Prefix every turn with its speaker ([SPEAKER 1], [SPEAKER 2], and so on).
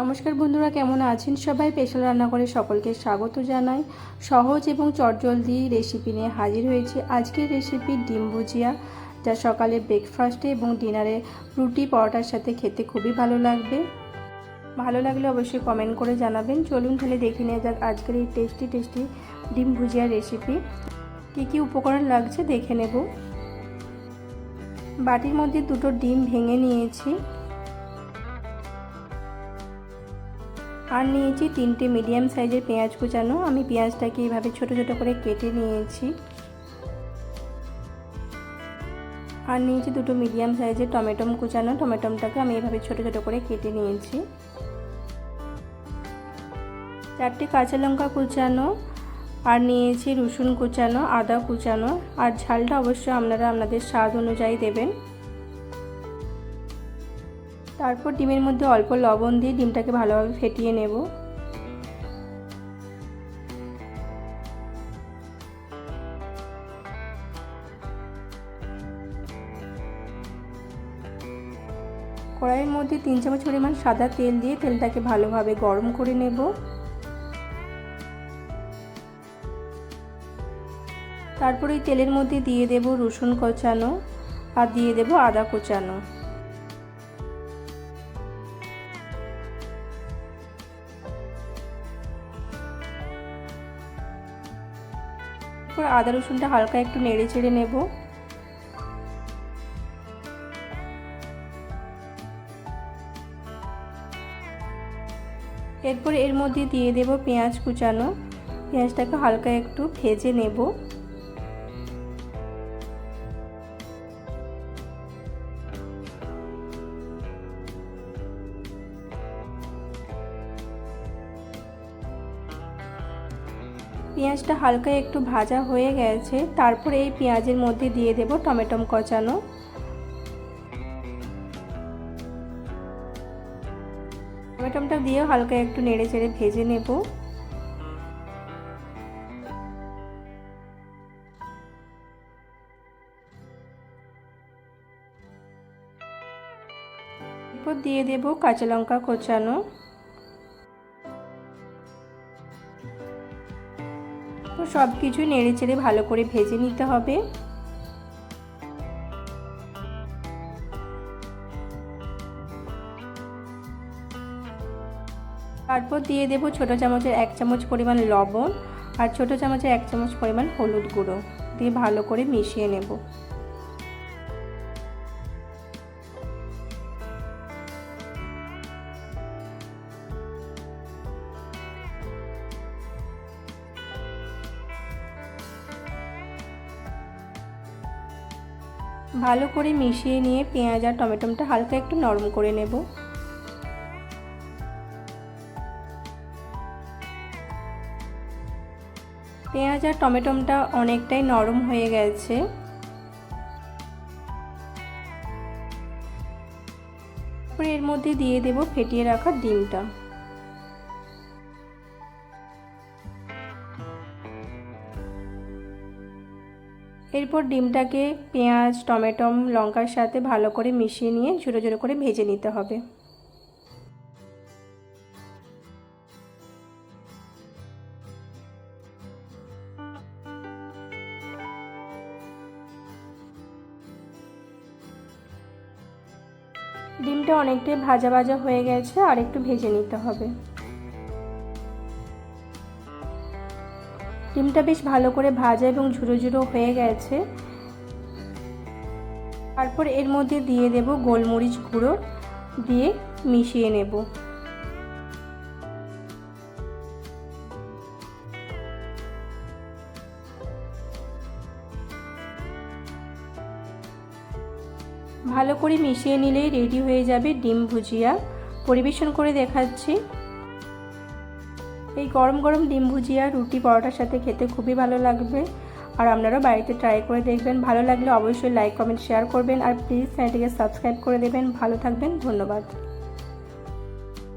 [SPEAKER 1] নমস্কার বন্ধুরা, কেমন আছেন সবাই? স্পেশাল রান্নাঘরে সকলকে স্বাগত জানাই। সহজ এবং চটজলদি রেসিপি নিয়ে হাজির হয়েছি আজকের রেসিপি ডিম ভুজিয়া, যা সকালে ব্রেকফাস্টে এবং ডিনারে রুটি পরোটার সাথে খেতে খুবই ভালো লাগবে। ভালো লাগলে অবশ্যই কমেন্ট করে জানাবেন। চলুন তাহলে দেখে নেওয়া যাক আজকের এই টেস্টি টেস্টি ডিম ভুজিয়ার রেসিপি কী কী উপকরণ লাগছে দেখে নেব। বাটির মধ্যে দুটো ডিম ভেঙে নিয়েছি। আর নিয়েছি তিনটে মিডিয়াম সাইজের পেঁয়াজ কুচানো। আমি পেঁয়াজটাকে এইভাবে ছোট ছোট করে কেটে নিয়েছি। আর নিয়েছি দুটো মিডিয়াম সাইজের টমেটোম কুচানো। টমেটোমটাকে আমি এভাবে ছোট ছোট করে কেটে নিয়েছি। চারটে কাঁচা লঙ্কা কুচানো আর নিয়েছি রসুন কুচানো, আদা কুচানো। আর ঝালটা অবশ্যই আপনারা আপনাদের স্বাদ অনুযায়ী দেবেন। তারপর ডিমের মধ্যে অল্প লবণ দিয়ে ডিমটাকে ভালোভাবে ফেটিয়ে নেব। কড়াইয়ের মধ্যে তিন চামচ পরিমাণ সাদা তেল দিয়ে তেলটাকে ভালোভাবে গরম করে নেব। তারপর ওই তেলের মধ্যে দিয়ে দেব রসুন কোচানো আর দিয়ে দেব আদা কোচানো। তারপর আদা রসুনটা হালকা একটু নেড়ে চেড়ে নেব। এরপর এর মধ্যে দিয়ে দেব পেঁয়াজ কুচানো। পেঁয়াজটাকে হালকা একটু ভেজে নেব। পেঁয়াজটা হালকা একটু ভাজা হয়ে গেছে, তারপর এই পেঁয়াজের মধ্যে দিয়ে দেব টমেটম কচানো। টমেটমটা দিয়েও হালকা একটু নেড়ে চেড়ে ভেজে নেব। দিয়ে দেব কাঁচা লঙ্কা কোচানো। তো সব কিছু নেড়ে চেড়ে ভালো করে ভেজে নিতে হবে। তারপর দিয়ে দেব ছোটো চামচের এক চামচ পরিমাণ লবণ আর ছোটো চামচের এক চামচ পরিমাণ হলুদ গুঁড়ো। দিয়ে ভালো করে মিশিয়ে নেব। ভালো করে মিশিয়ে নিয়ে পেঁয়াজ আর টমেটোটা হালকা একটু নরম করে নেব। পেঁয়াজ আর টমেটোটা অনেকটাই নরম হয়ে গেছে। এর মধ্যে দিয়ে দেব ফেটিয়ে রাখা ডিমটা। এরপর ডিমটাকে পেঁয়াজ, টমেটো, লঙ্কার সাথে ভালো করে মিশিয়ে নিয়ে ঝুড়ো ঝুড়ো করে ভেজে নিতে হবে। ডিমটা অনেকটাই ভাজা ভাজা হয়ে গেছে, আর একটু ভেজে নিতে হবে। ডিমটা বেশ ভালো করে ভাজা এবং ঝুরো ঝুড়ো হয়ে গেছে। তারপর এর মধ্যে দিয়ে দেব গোলমরিচ গুঁড়ো দিয়ে মিশিয়ে নেব। ভালো করে মিশিয়ে নিলেই রেডি হয়ে যাবে ডিম ভুজিয়া। পরিবেশন করে দেখাচ্ছি। এই গরম গরম ডিম ভুজিয়া, রুটি পরোটার সাথে খেতে খুবই ভালো লাগবে। আর আপনারাও বাড়িতে ট্রাই করে দেখবেন। ভালো লাগলে অবশ্যই লাইক কমেন্ট শেয়ার করবেন। আর প্লিজ চ্যানেলটিকে সাবস্ক্রাইব করে দেবেন। ভালো থাকবেন। ধন্যবাদ।